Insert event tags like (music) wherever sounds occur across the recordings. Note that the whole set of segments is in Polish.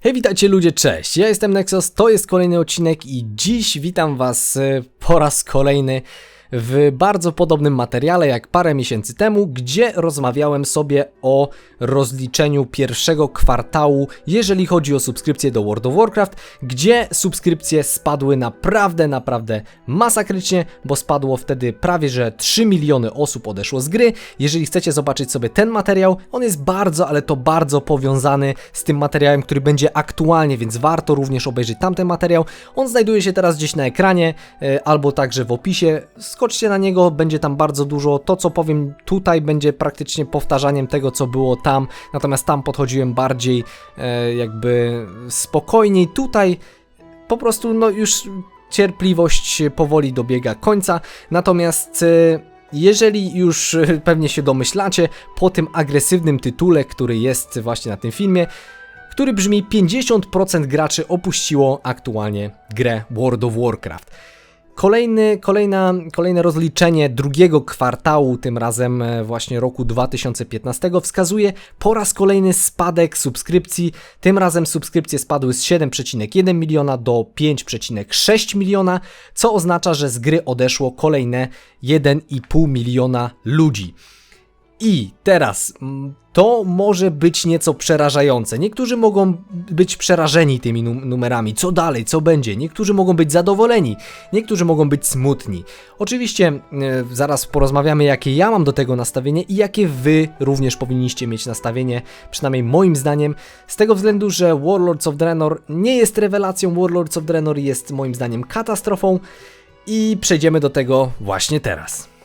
Hej, witajcie ludzie, cześć! Ja jestem Nexus, to jest kolejny odcinek i dziś witam was e, po raz kolejny w bardzo podobnym materiale jak parę miesięcy temu, gdzie rozmawiałem sobie o rozliczeniu pierwszego kwartału, jeżeli chodzi o subskrypcje do World of Warcraft, gdzie subskrypcje spadły naprawdę, naprawdę masakrycznie, bo spadło wtedy prawie, że 3 miliony osób odeszło z gry. Jeżeli chcecie zobaczyć sobie ten materiał, on jest bardzo, ale to bardzo powiązany z tym materiałem, który będzie aktualnie, więc warto również obejrzeć tamten materiał. On znajduje się teraz gdzieś na ekranie, e, albo także w opisie. Skoczcie na niego, będzie tam bardzo dużo. To, co powiem tutaj, będzie praktycznie powtarzaniem tego, co było tam. Natomiast tam podchodziłem bardziej e, jakby spokojniej. Tutaj po prostu no już cierpliwość powoli dobiega końca. Natomiast e, jeżeli już e, pewnie się domyślacie, po tym agresywnym tytule, który jest właśnie na tym filmie, który brzmi 50% graczy opuściło aktualnie grę World of Warcraft. Kolejny, kolejna, kolejne rozliczenie drugiego kwartału, tym razem e, właśnie roku 2015, wskazuje po raz kolejny spadek subskrypcji. Tym razem subskrypcje spadły z 7,1 miliona do 5,6 miliona, co oznacza, że z gry odeszło kolejne 1,5 miliona ludzi. I teraz mm, to może być nieco przerażające. Niektórzy mogą być przerażeni tymi num- numerami. Co dalej, co będzie? Niektórzy mogą być zadowoleni, niektórzy mogą być smutni. Oczywiście e, zaraz porozmawiamy, jakie ja mam do tego nastawienie i jakie wy również powinniście mieć nastawienie, przynajmniej moim zdaniem, z tego względu, że Warlords of Draenor nie jest rewelacją, Warlords of Draenor jest moim zdaniem katastrofą i przejdziemy do tego właśnie teraz.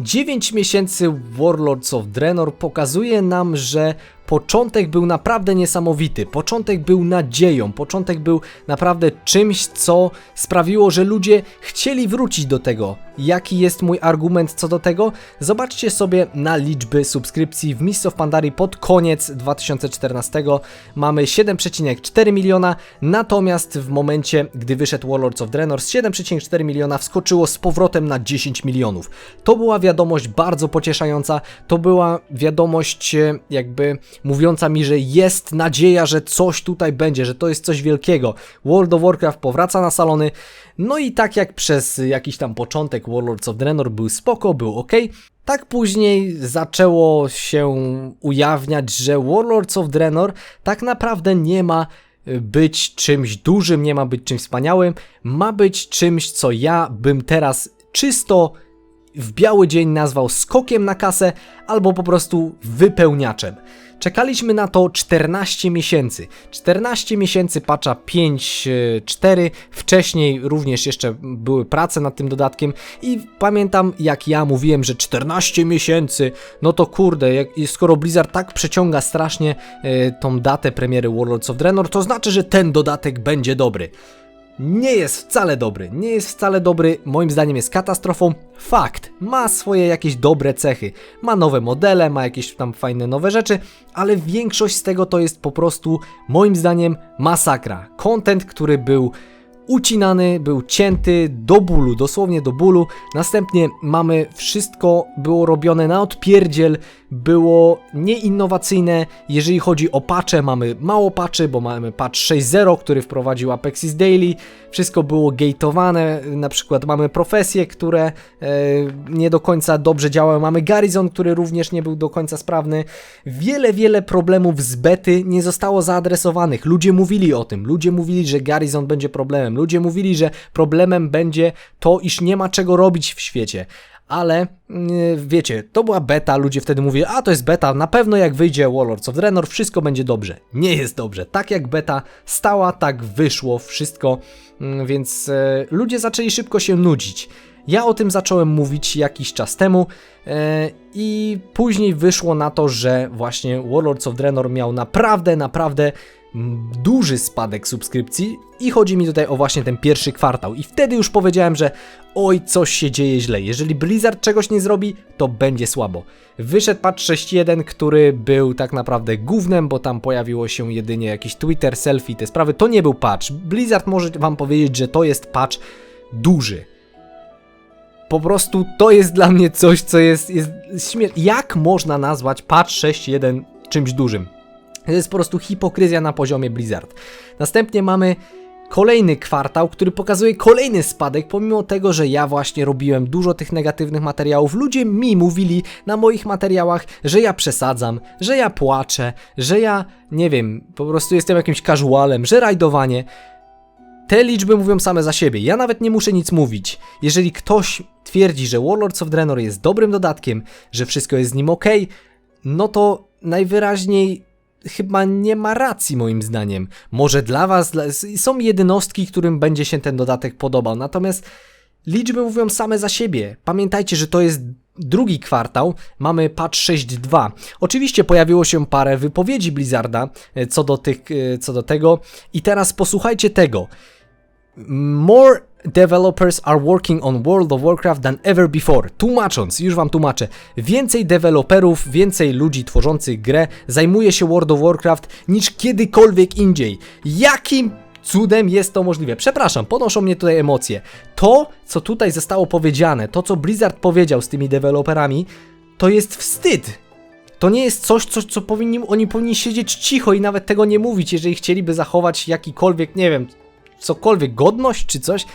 9 miesięcy Warlords of Draenor pokazuje nam, że początek był naprawdę niesamowity, początek był nadzieją, początek był naprawdę czymś, co sprawiło, że ludzie chcieli wrócić do tego. Jaki jest mój argument co do tego? Zobaczcie sobie na liczby subskrypcji w Mists of Pandarii pod koniec 2014 mamy 7,4 miliona, natomiast w momencie, gdy wyszedł Warlords of Draenor z 7,4 miliona wskoczyło z powrotem na 10 milionów. To była wiadomość bardzo pocieszająca, to była wiadomość e, jakby mówiąca mi, że jest nadzieja, że coś tutaj będzie, że to jest coś wielkiego. World of Warcraft powraca na salony, no i tak jak przez jakiś tam początek Warlords of Draenor był spoko, był ok, tak później zaczęło się ujawniać, że Warlords of Draenor tak naprawdę nie ma być czymś dużym, nie ma być czymś wspaniałym, ma być czymś, co ja bym teraz czysto w biały dzień nazwał skokiem na kasę albo po prostu wypełniaczem. Czekaliśmy na to 14 miesięcy. 14 miesięcy patcha 5.4. Wcześniej również jeszcze były prace nad tym dodatkiem i pamiętam jak ja mówiłem, że 14 miesięcy, no to kurde, jak, skoro Blizzard tak przeciąga strasznie e, tą datę premiery Warlords of Draenor, to znaczy, że ten dodatek będzie dobry nie jest wcale dobry. Nie jest wcale dobry, moim zdaniem jest katastrofą. Fakt, ma swoje jakieś dobre cechy. Ma nowe modele, ma jakieś tam fajne nowe rzeczy, ale większość z tego to jest po prostu, moim zdaniem, masakra. Content, który był ucinany, był cięty do bólu, dosłownie do bólu. Następnie mamy wszystko było robione na odpierdziel, było nieinnowacyjne. Jeżeli chodzi o patche, mamy mało patchy, bo mamy patch 6.0, który wprowadził Apexis Daily. Wszystko było gateowane, na przykład mamy profesje, które e, nie do końca dobrze działały. Mamy Garrison, który również nie był do końca sprawny. Wiele, wiele problemów z bety nie zostało zaadresowanych. Ludzie mówili o tym. Ludzie mówili, że Garrison będzie problemem. Ludzie mówili, że problemem będzie to, iż nie ma czego robić w świecie ale yy, wiecie, to była beta, ludzie wtedy mówili, a to jest beta, na pewno jak wyjdzie Warlords of Draenor, wszystko będzie dobrze. Nie jest dobrze. Tak jak beta stała, tak wyszło wszystko, yy, więc yy, ludzie zaczęli szybko się nudzić. Ja o tym zacząłem mówić jakiś czas temu yy, i później wyszło na to, że właśnie Warlords of Draenor miał naprawdę, naprawdę duży spadek subskrypcji i chodzi mi tutaj o właśnie ten pierwszy kwartał. I wtedy już powiedziałem, że oj, coś się dzieje źle. Jeżeli Blizzard czegoś nie zrobi, to będzie słabo. Wyszedł patch 6.1, który był tak naprawdę głównym, bo tam pojawiło się jedynie jakiś Twitter, selfie, te sprawy. To nie był patch. Blizzard może wam powiedzieć, że to jest patch duży. Po prostu to jest dla mnie coś, co jest, jest. Jak można nazwać patch 6.1 czymś dużym? To jest po prostu hipokryzja na poziomie Blizzard. Następnie mamy kolejny kwartał, który pokazuje kolejny spadek, pomimo tego, że ja właśnie robiłem dużo tych negatywnych materiałów. Ludzie mi mówili na moich materiałach, że ja przesadzam, że ja płaczę, że ja, nie wiem, po prostu jestem jakimś casualem, że rajdowanie. Te liczby mówią same za siebie. Ja nawet nie muszę nic mówić. Jeżeli ktoś twierdzi, że Warlords of Draenor jest dobrym dodatkiem, że wszystko jest z nim ok, no to najwyraźniej chyba nie ma racji moim zdaniem. Może dla was dla, są jednostki, którym będzie się ten dodatek podobał, natomiast liczby mówią same za siebie. Pamiętajcie, że to jest drugi kwartał, mamy patch 6.2. Oczywiście pojawiło się parę wypowiedzi Blizzarda e, co do, tych, e, co do tego i teraz posłuchajcie tego. More developers are working on World of Warcraft than ever before. Tłumacząc, już wam tłumaczę. Więcej deweloperów, więcej ludzi tworzących grę zajmuje się World of Warcraft niż kiedykolwiek indziej. Jakim cudem jest to możliwe? Przepraszam, podnoszą mnie tutaj emocje. To, co tutaj zostało powiedziane, to co Blizzard powiedział z tymi deweloperami, to jest wstyd. To nie jest coś, co, co powinni, oni powinni siedzieć cicho i nawet tego nie mówić, jeżeli chcieliby zachować jakikolwiek, nie wiem, cokolwiek, godność czy coś,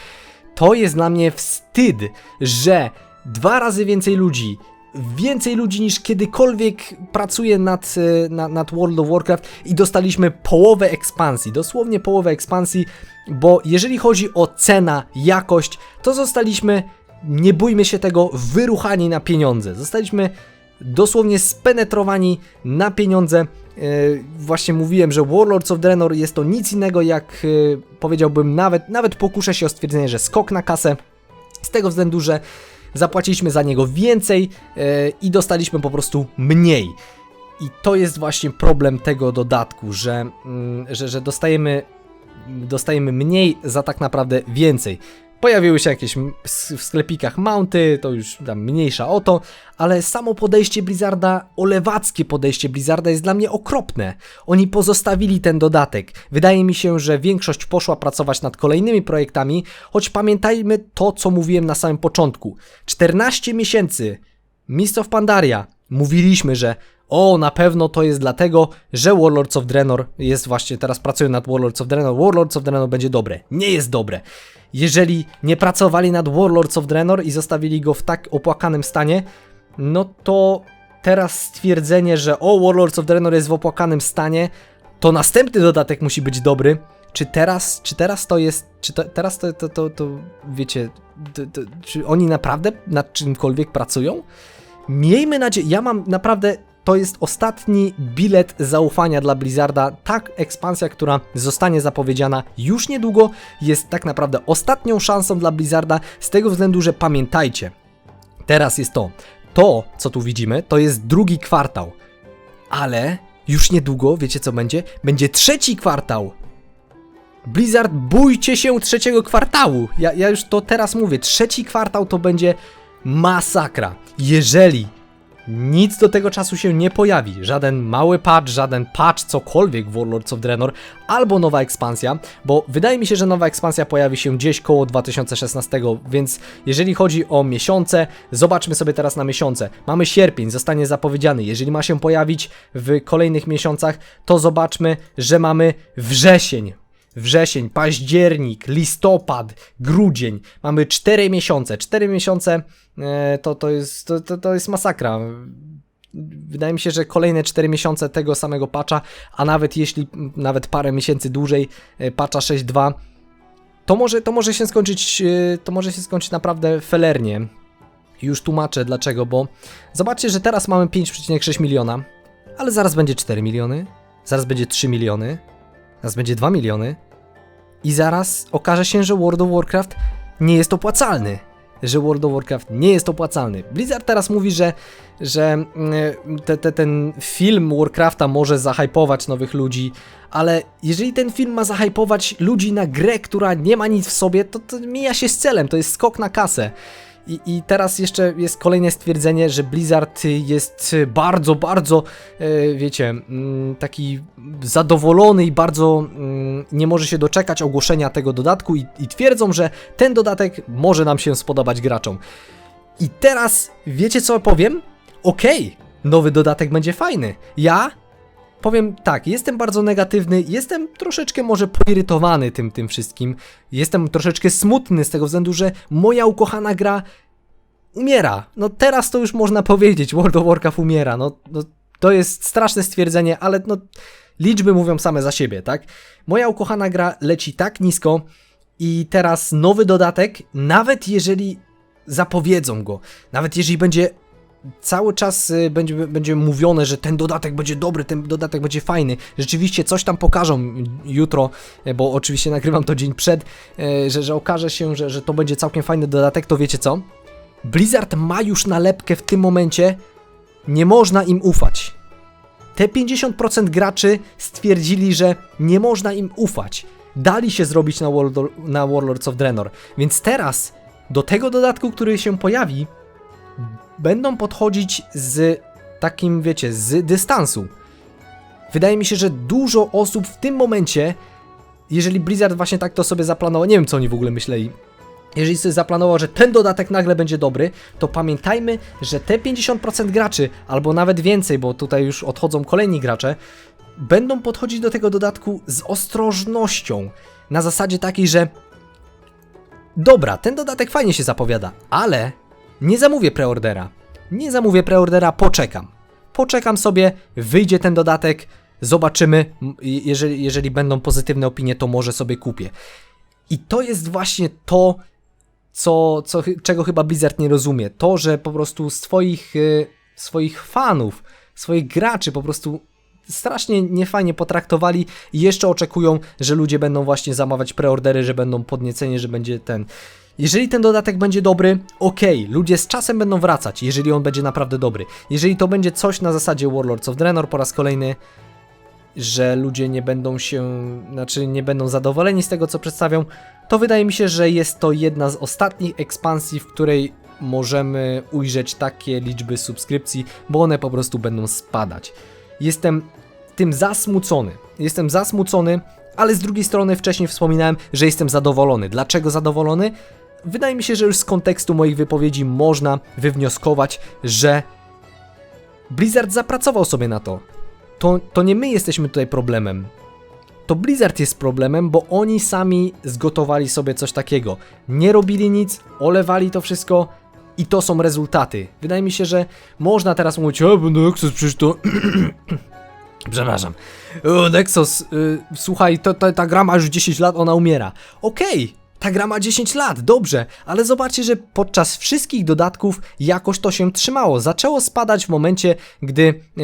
to jest dla mnie wstyd, że dwa razy więcej ludzi, więcej ludzi niż kiedykolwiek pracuje nad, e, nad, nad World of Warcraft i dostaliśmy połowę ekspansji, dosłownie połowę ekspansji, bo jeżeli chodzi o cena, jakość, to zostaliśmy, nie bójmy się tego, wyruchani na pieniądze. Zostaliśmy dosłownie spenetrowani na pieniądze. E, właśnie mówiłem, że Warlords of Draenor jest to nic innego jak e, powiedziałbym nawet, nawet pokuszę się o stwierdzenie, że skok na kasę. Z tego względu, że zapłaciliśmy za niego więcej e, i dostaliśmy po prostu mniej. I to jest właśnie problem tego dodatku, że, mm, że, że dostajemy, dostajemy mniej za tak naprawdę więcej. Pojawiły się jakieś w sklepikach mounty, to już tam mniejsza o to, ale samo podejście Blizzarda, olewackie podejście Blizzarda jest dla mnie okropne. Oni pozostawili ten dodatek. Wydaje mi się, że większość poszła pracować nad kolejnymi projektami, choć pamiętajmy to, co mówiłem na samym początku. 14 miesięcy Mist of Pandaria mówiliśmy, że o, na pewno to jest dlatego, że Warlords of Draenor jest właśnie, teraz pracują nad Warlords of Draenor, Warlords of Draenor będzie dobre. Nie jest dobre. Jeżeli nie pracowali nad Warlords of Draenor i zostawili go w tak opłakanym stanie, no to teraz stwierdzenie, że o, Warlords of Draenor jest w opłakanym stanie, to następny dodatek musi być dobry. Czy teraz, czy teraz to jest, czy to, teraz to, to, to, to wiecie, to, to, czy oni naprawdę nad czymkolwiek pracują? Miejmy nadzieję, ja mam naprawdę to jest ostatni bilet zaufania dla Blizzarda. Tak, ekspansja, która zostanie zapowiedziana już niedługo, jest tak naprawdę ostatnią szansą dla Blizzarda, z tego względu, że pamiętajcie, teraz jest to. To, co tu widzimy, to jest drugi kwartał, ale już niedługo, wiecie co będzie? Będzie trzeci kwartał. Blizzard, bójcie się trzeciego kwartału. Ja, ja już to teraz mówię. Trzeci kwartał to będzie masakra. Jeżeli nic do tego czasu się nie pojawi. Żaden mały patch, żaden patch, cokolwiek w Warlords of Draenor, albo nowa ekspansja, bo wydaje mi się, że nowa ekspansja pojawi się gdzieś koło 2016, więc jeżeli chodzi o miesiące, zobaczmy sobie teraz na miesiące. Mamy sierpień, zostanie zapowiedziany. Jeżeli ma się pojawić w kolejnych miesiącach, to zobaczmy, że mamy wrzesień wrzesień, październik, listopad, grudzień. Mamy 4 miesiące. 4 miesiące e, to, to, jest, to, to, jest masakra. Wydaje mi się, że kolejne 4 miesiące tego samego patcha, a nawet jeśli nawet parę miesięcy dłużej e, patcha 6.2, to może, to może się skończyć, e, to może się skończyć naprawdę felernie. Już tłumaczę dlaczego, bo zobaczcie, że teraz mamy 5,6 miliona, ale zaraz będzie 4 miliony, zaraz będzie 3 miliony, Zaraz będzie 2 miliony. I zaraz okaże się, że World of Warcraft nie jest opłacalny. Że World of Warcraft nie jest opłacalny. Blizzard teraz mówi, że, że mm, te, te, ten film Warcrafta może zahypować nowych ludzi, ale jeżeli ten film ma zahypować ludzi na grę, która nie ma nic w sobie, to, to mija się z celem, to jest skok na kasę. I, I teraz jeszcze jest kolejne stwierdzenie, że Blizzard jest bardzo, bardzo, e, wiecie, mm, taki zadowolony i bardzo mm, nie może się doczekać ogłoszenia tego dodatku i, i twierdzą, że ten dodatek może nam się spodobać graczom. I teraz wiecie co powiem? Okej, okay, nowy dodatek będzie fajny. Ja powiem tak, jestem bardzo negatywny, jestem troszeczkę może poirytowany tym, tym wszystkim. Jestem troszeczkę smutny z tego względu, że moja ukochana gra umiera. No teraz to już można powiedzieć, World of Warcraft umiera. No, no to jest straszne stwierdzenie, ale no liczby mówią same za siebie, tak? Moja ukochana gra leci tak nisko i teraz nowy dodatek, nawet jeżeli zapowiedzą go, nawet jeżeli będzie cały czas y, będzie, będzie mówione, że ten dodatek będzie dobry, ten dodatek będzie fajny. Rzeczywiście coś tam pokażą jutro, y, bo oczywiście (laughs) nagrywam to dzień przed, y, że, że okaże się, że, że to będzie całkiem fajny dodatek, to wiecie co? Blizzard ma już nalepkę w tym momencie, nie można im ufać. Te 50% graczy stwierdzili, że nie można im ufać. Dali się zrobić na, World, na Warlords of Draenor. Więc teraz do tego dodatku, który się pojawi, będą podchodzić z takim, wiecie, z dystansu. Wydaje mi się, że dużo osób w tym momencie, jeżeli Blizzard właśnie tak to sobie zaplanował, nie wiem co oni w ogóle myśleli, jeżeli sobie zaplanował, że ten dodatek nagle będzie dobry, to pamiętajmy, że te 50% graczy, albo nawet więcej, bo tutaj już odchodzą kolejni gracze, będą podchodzić do tego dodatku z ostrożnością. Na zasadzie takiej, że dobra, ten dodatek fajnie się zapowiada, ale nie zamówię preordera. Nie zamówię preordera, poczekam. Poczekam sobie, wyjdzie ten dodatek, zobaczymy. Jeżeli, jeżeli będą pozytywne opinie, to może sobie kupię. I to jest właśnie to, co, co, czego chyba Blizzard nie rozumie. To, że po prostu swoich, y, swoich fanów, swoich graczy po prostu strasznie niefajnie potraktowali i jeszcze oczekują, że ludzie będą właśnie zamawiać preordery, że będą podnieceni, że będzie ten. Jeżeli ten dodatek będzie dobry, okej, ludzie z czasem będą wracać, jeżeli on będzie naprawdę dobry. Jeżeli to będzie coś na zasadzie Warlords of Draenor po raz kolejny, że ludzie nie będą się, znaczy nie będą zadowoleni z tego, co przedstawią, to wydaje mi się, że jest to jedna z ostatnich ekspansji, w której możemy ujrzeć takie liczby subskrypcji, bo one po prostu będą spadać. Jestem tym zasmucony. Jestem zasmucony, ale z drugiej strony wcześniej wspominałem, że jestem zadowolony. Dlaczego zadowolony? Wydaje mi się, że już z kontekstu moich wypowiedzi można wywnioskować, że Blizzard zapracował sobie na to. To, to nie my jesteśmy tutaj problemem. To Blizzard jest problemem, bo oni sami zgotowali sobie coś takiego. Nie robili nic, olewali to wszystko i to są rezultaty. Wydaje mi się, że można teraz mówić, no Nexus, przecież to... (clears throat) Przepraszam. O, Nexus, y, słuchaj, to, to, ta gra ma już 10 lat, ona umiera. Okej, ta gra ma 10 lat, dobrze, ale zobaczcie, że podczas wszystkich dodatków jakoś to się trzymało. Zaczęło spadać w momencie, gdy e,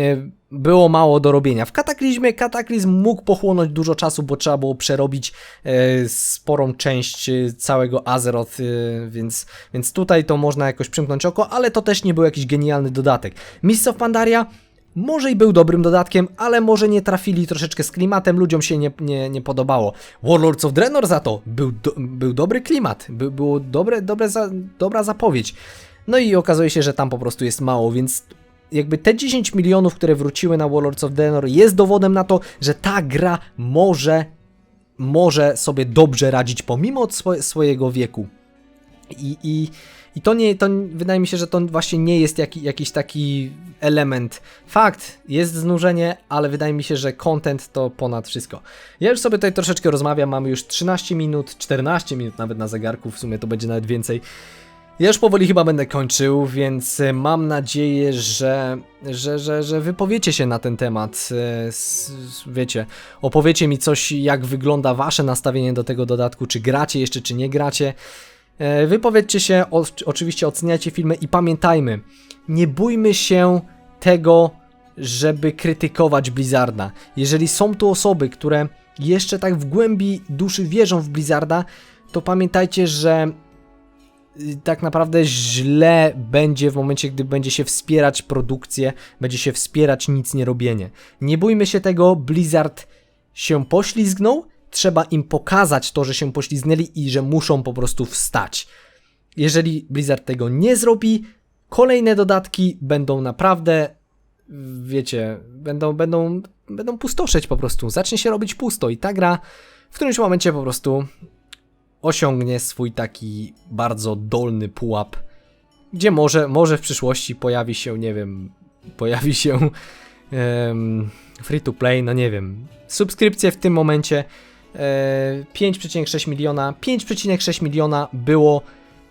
było mało do robienia. W Kataklizmie Kataklizm mógł pochłonąć dużo czasu, bo trzeba było przerobić e, sporą część e, całego Azeroth, e, więc, więc tutaj to można jakoś przymknąć oko, ale to też nie był jakiś genialny dodatek. Mists of Pandaria może i był dobrym dodatkiem, ale może nie trafili troszeczkę z klimatem, ludziom się nie, nie, nie podobało. Warlords of Draenor za to był, do, był dobry klimat, by, było dobre, dobre za, dobra zapowiedź. No i okazuje się, że tam po prostu jest mało, więc jakby te 10 milionów, które wróciły na Warlords of Draenor jest dowodem na to, że ta gra może, może sobie dobrze radzić pomimo swoje, swojego wieku. I, i, I to nie, to wydaje mi się, że to właśnie nie jest jaki, jakiś taki element. Fakt, jest znużenie, ale wydaje mi się, że content to ponad wszystko. Ja już sobie tutaj troszeczkę rozmawiam, mamy już 13 minut, 14 minut nawet na zegarku, w sumie to będzie nawet więcej. Ja już powoli chyba będę kończył, więc e, mam nadzieję, że, że, że, że wypowiecie się na ten temat. e, Wiecie, opowiecie mi coś, jak wygląda wasze nastawienie do tego dodatku, czy gracie jeszcze, czy nie gracie. E, Wypowiedzcie się, oczywiście oceniajcie filmy i pamiętajmy, nie bójmy się tego, żeby krytykować Blizzarda. Jeżeli są tu osoby, które jeszcze tak w głębi duszy wierzą w Blizzarda, to pamiętajcie, że y, tak naprawdę źle będzie w momencie, gdy będzie się wspierać produkcję, będzie się wspierać nic nie robienie. Nie bójmy się tego, Blizzard się poślizgnął, trzeba im pokazać to, że się poślizgnęli i że muszą po prostu wstać. Jeżeli Blizzard tego nie zrobi, kolejne dodatki będą naprawdę, wiecie, będą, będą, będą pustoszeć po prostu. Zacznie się robić pusto i ta gra w którymś momencie po prostu osiągnie swój taki bardzo dolny pułap, gdzie może, może w przyszłości pojawi się, nie wiem, pojawi się em, free to play, no nie wiem. Subskrypcje w tym momencie 5,6 miliona. 5,6 miliona było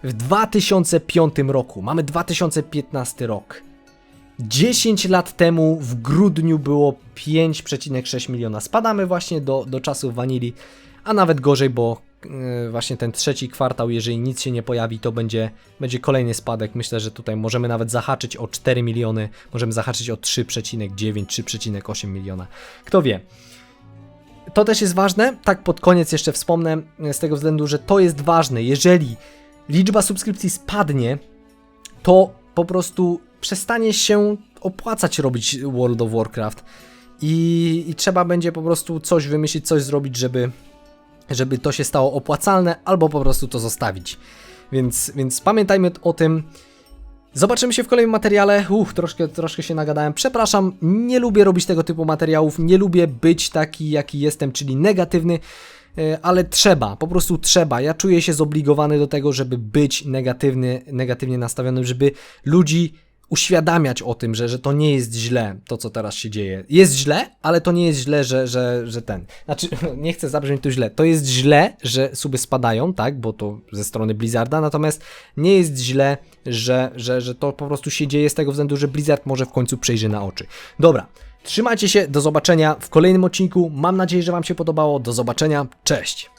w 2005 roku. Mamy 2015 rok. 10 lat temu w grudniu było 5,6 miliona. Spadamy właśnie do, do czasów wanili, a nawet gorzej, bo yy, właśnie ten trzeci kwartał, jeżeli nic się nie pojawi, to będzie, będzie kolejny spadek. Myślę, że tutaj możemy nawet zahaczyć o 4 miliony, możemy zahaczyć o 3,9, 3,8 miliona. Kto wie. To też jest ważne, tak pod koniec jeszcze wspomnę, z tego względu, że to jest ważne. Jeżeli liczba subskrypcji spadnie, to po prostu przestanie się opłacać robić World of Warcraft i, i trzeba będzie po prostu coś wymyślić, coś zrobić, żeby, żeby to się stało opłacalne, albo po prostu to zostawić. Więc, więc pamiętajmy o tym. Zobaczymy się w kolejnym materiale. Uch, troszkę, troszkę się nagadałem. Przepraszam, nie lubię robić tego typu materiałów, nie lubię być taki, jaki jestem, czyli negatywny e, ale trzeba, po prostu trzeba. Ja czuję się zobligowany do tego, żeby być negatywny, negatywnie nastawionym, żeby ludzi uświadamiać o tym, że, że to nie jest źle, to co teraz się dzieje. Jest źle, ale to nie jest źle, że, że, że ten. Znaczy, (laughs) nie chcę zabrzmieć tu źle. To jest źle, że suby spadają, tak, bo to ze strony Blizzarda, natomiast nie jest źle, że, że, że to po prostu się dzieje z tego względu, że Blizzard może w końcu przejrzy na oczy. Dobra. Trzymajcie się, do zobaczenia w kolejnym odcinku. Mam nadzieję, że Wam się podobało. Do zobaczenia, cześć!